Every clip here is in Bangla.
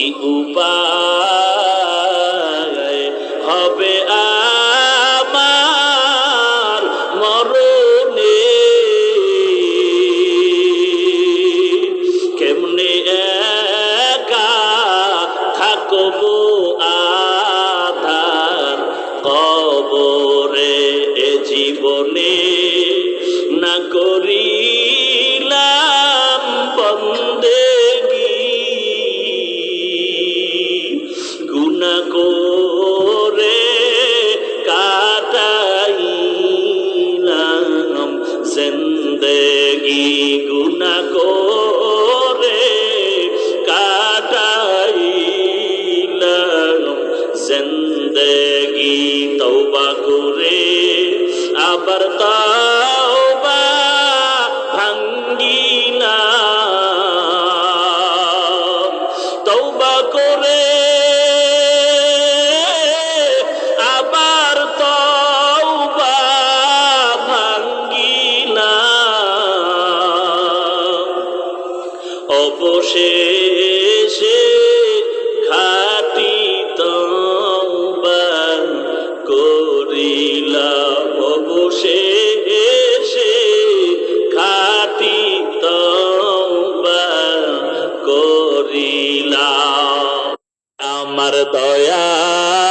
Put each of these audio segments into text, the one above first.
কি উপায়? হবে আমার মরণে। কেমনে একা থাকব আধার কবরে? জীবনে না করিলাম করে কাটাইলাম। জিন্দেগি গুনা করে কাটাইলাম। জিন্দেগি তওবা করে আবার তওবা অবশেষে খাটি তওবা করিলাম। অবশেষে খাটি তওবা করিলাম। আমার দয়ার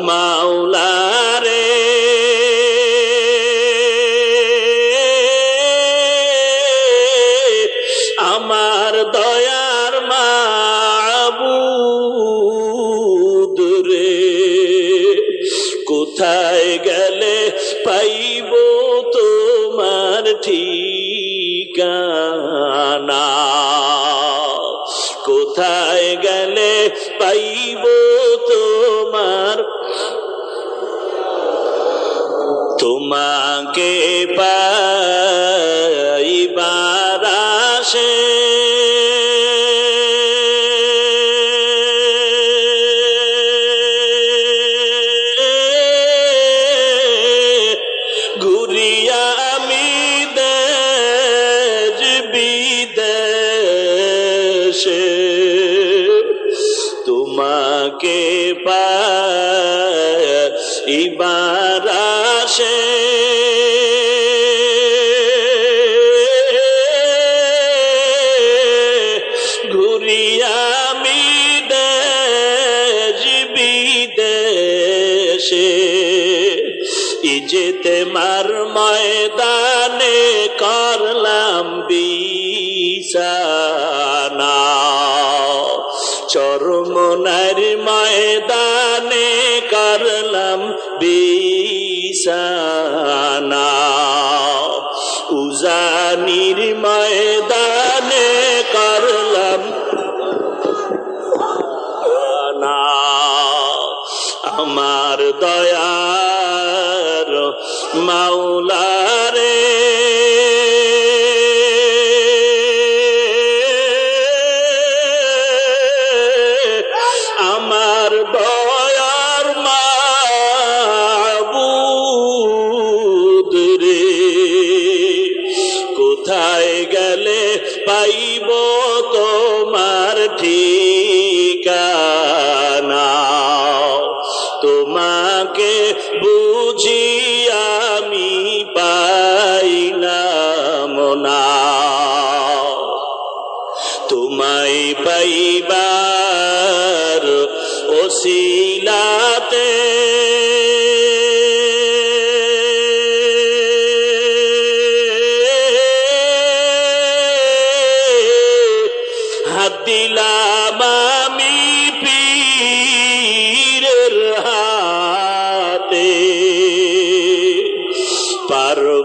মাওলারে কোথায় গেলে পাইব তোমার ঠিকানা? কোথায় গেলে পাইব তোমার? তোমাকে পাইবার দেশ বিদেশে ইজেতে মার ময়দানে করলাম বিছানা। চরমনার ময়দানে করলাম বিছানা। উজানির ময়দানে করলাম আমার দয়ার মাওলারে কোথায় গেলে পাইব তোমার ঠিকানা? তোমাকে বুঝি আমি পাই না তোমায় পাইবার ওসিলাতে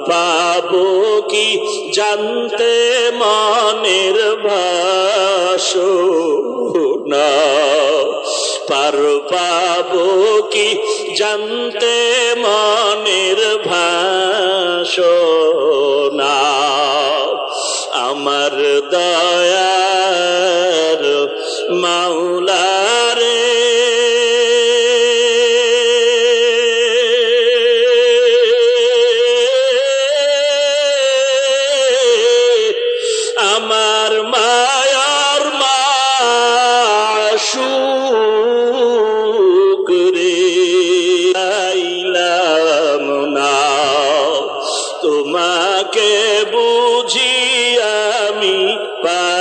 পাবো কি জানতে মনের না? পার পাবো কি জানতে মনের না? আমার দয়ার তাকে বুঝি আমি পা